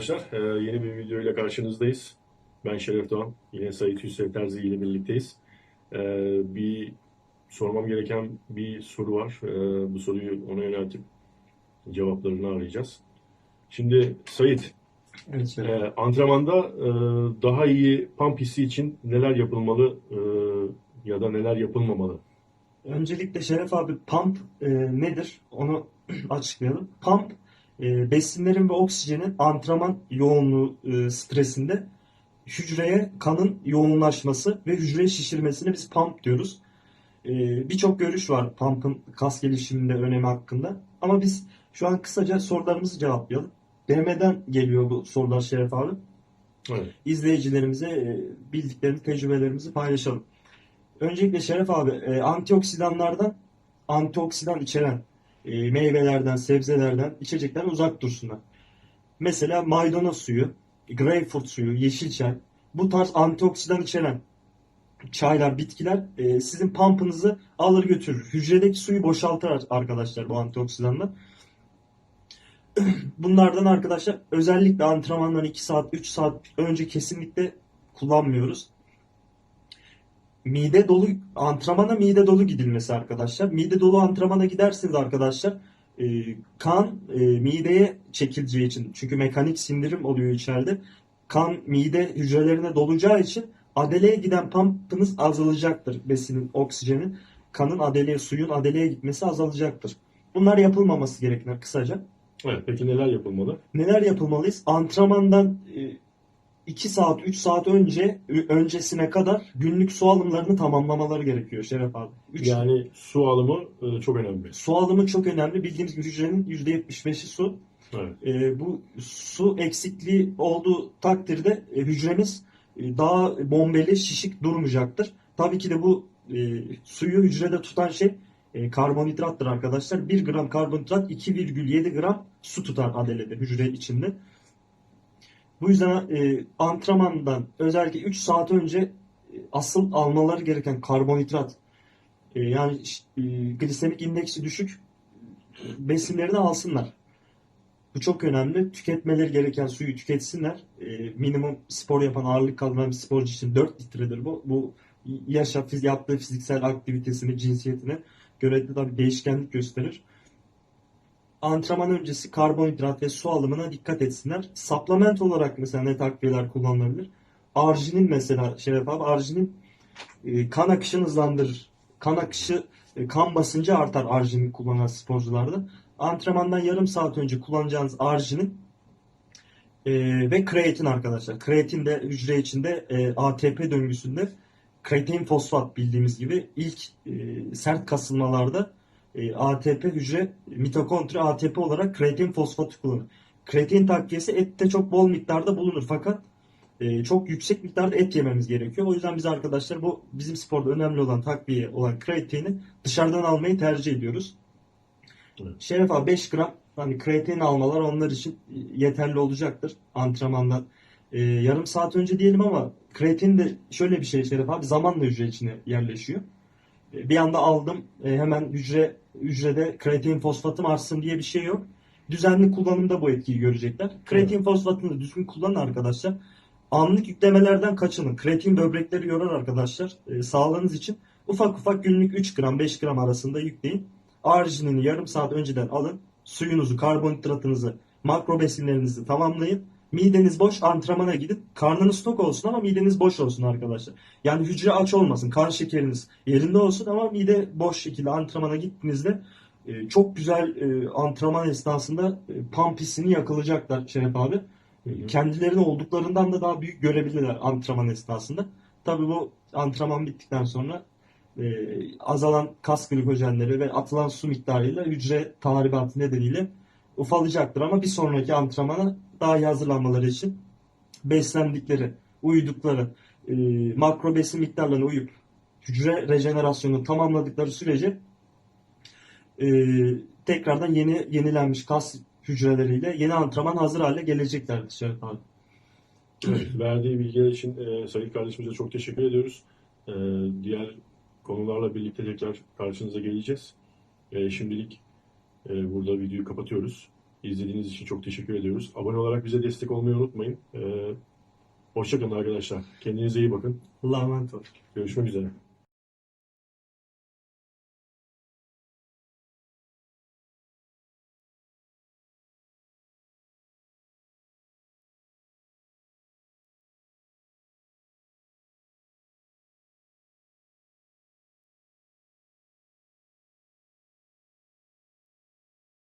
Arkadaşlar e, yeni bir video ile karşınızdayız. Ben Şeref Doğan. Yine Sayit Hüseyin Terzi ile birlikteyiz. E, bir sormam gereken bir soru var. E, bu soruyu ona yöneltip cevaplarını arayacağız. Şimdi Sayit, Evet, e, antrenmanda e, daha iyi pump hissi için neler yapılmalı e, ya da neler yapılmamalı? Öncelikle Şeref abi pump e, nedir? Onu açıklayalım. Pump e, besinlerin ve oksijenin antrenman yoğunluğu e, stresinde hücreye kanın yoğunlaşması ve hücreyi şişirmesine biz pump diyoruz. E, Birçok görüş var pump'ın kas gelişiminde önemi hakkında. Ama biz şu an kısaca sorularımızı cevaplayalım. DM'den geliyor bu sorular Şeref abi. Evet. izleyicilerimize e, bildiklerimizi, tecrübelerimizi paylaşalım. Öncelikle Şeref abi, e, antioksidanlardan, antioksidan içeren e, meyvelerden, sebzelerden, içeceklerden uzak dursunlar. Mesela maydanoz suyu, greyfurt suyu, yeşil çay, bu tarz antioksidan içeren çaylar, bitkiler e, sizin pump'ınızı alır götürür. Hücredeki suyu boşaltır arkadaşlar bu antioksidanlar. Bunlardan arkadaşlar özellikle antrenmandan 2 saat 3 saat önce kesinlikle kullanmıyoruz. Mide dolu antrenmana mide dolu gidilmesi arkadaşlar. Mide dolu antrenmana gidersiniz arkadaşlar. e, kan e, mideye çekileceği için çünkü mekanik sindirim oluyor içeride. Kan mide hücrelerine dolacağı için adeleye giden pump'ınız azalacaktır. Besinin, oksijenin, kanın adeleye, suyun adeleye gitmesi azalacaktır. Bunlar yapılmaması gerekir kısaca. Evet, peki neler yapılmalı? Neler yapılmalıyız? Antrenmandan 2 saat 3 saat önce öncesine kadar günlük su alımlarını tamamlamaları gerekiyor Şeref abi. Üç- Yani su alımı e, çok önemli. su alımı çok önemli. Bildiğimiz gibi hücrenin %75'i su. Evet. E, bu su eksikliği olduğu takdirde e, hücremiz e, daha bombeli, şişik durmayacaktır. Tabii ki de bu e, suyu hücrede tutan şey e, karbonhidrattır arkadaşlar. 1 gram karbonhidrat 2,7 gram su tutar adelede hücre içinde. Bu yüzden e, antrenmandan özellikle 3 saat önce e, asıl almaları gereken karbonhidrat e, yani e, glisemik indeksi düşük e, besinlerini alsınlar. Bu çok önemli. Tüketmeleri gereken suyu tüketsinler. E, minimum spor yapan, ağırlık kaldıran bir sporcu için 4 litredir bu. Bu yaşa, yaptığı fiziksel aktivitesine, cinsiyetine göre de tabii değişkenlik gösterir. Antrenman öncesi karbonhidrat ve su alımına dikkat etsinler. Supplement olarak mesela ne takviyeler kullanılabilir? Arginin mesela Şeref abi, arginin e, kan akışını hızlandırır. Kan akışı, e, kan basıncı artar arginin kullanan sporcularda. Antrenmandan yarım saat önce kullanacağınız arginin e, ve kreatin arkadaşlar. Kreatin de hücre içinde e, ATP döngüsünde kreatin fosfat bildiğimiz gibi ilk e, sert kasılmalarda e, ATP hücre mitokondri ATP olarak kreatin fosfatı kullanır. Kreatin takviyesi ette çok bol miktarda bulunur fakat e, çok yüksek miktarda et yememiz gerekiyor. O yüzden biz arkadaşlar bu bizim sporda önemli olan takviye olan kreatini dışarıdan almayı tercih ediyoruz. Evet. Şeref abi 5 gram hani kreatin almalar onlar için yeterli olacaktır antrenmandan. e, yarım saat önce diyelim ama kreatin de şöyle bir şey Şeref abi zamanla hücre içine yerleşiyor. E, bir anda aldım e, hemen hücre hücrede kreatin fosfatım artsın diye bir şey yok. Düzenli kullanımda bu etkiyi görecekler. Kreatin fosfatını da düzgün kullanın arkadaşlar. Anlık yüklemelerden kaçının. Kreatin böbrekleri yorar arkadaşlar. E, sağlığınız için ufak ufak günlük 3 gram 5 gram arasında yükleyin. Arginini yarım saat önceden alın. Suyunuzu, karbonhidratınızı, makro besinlerinizi tamamlayın. Mideniz boş antrenmana gidin. Karnınız tok olsun ama mideniz boş olsun arkadaşlar. Yani hücre aç olmasın. Kan şekeriniz yerinde olsun ama mide boş şekilde antrenmana gittiğinizde e, çok güzel e, antrenman esnasında e, pump hissini yakalayacaklar Şeref abi. Kendilerini olduklarından da daha büyük görebilirler antrenman esnasında. Tabii bu antrenman bittikten sonra azalan kas glikojenleri ve atılan su miktarıyla hücre tahribatı nedeniyle ufalayacaktır ama bir sonraki antrenmana daha iyi hazırlanmaları için beslendikleri, uyudukları, e, makro besin miktarlarına uyup hücre rejenerasyonunu tamamladıkları sürece e, tekrardan yeni yenilenmiş kas hücreleriyle yeni antrenman hazır hale geleceklerdir Şeref abi. Evet, verdiği bilgiler için e, Sayın kardeşimize çok teşekkür ediyoruz. E, diğer konularla birlikte tekrar karşınıza geleceğiz. E, şimdilik e, burada videoyu kapatıyoruz. İzlediğiniz için çok teşekkür ediyoruz. Abone olarak bize destek olmayı unutmayın. Ee, hoşça kalın arkadaşlar. Kendinize iyi bakın. Allah'a emanet olun. Görüşmek üzere.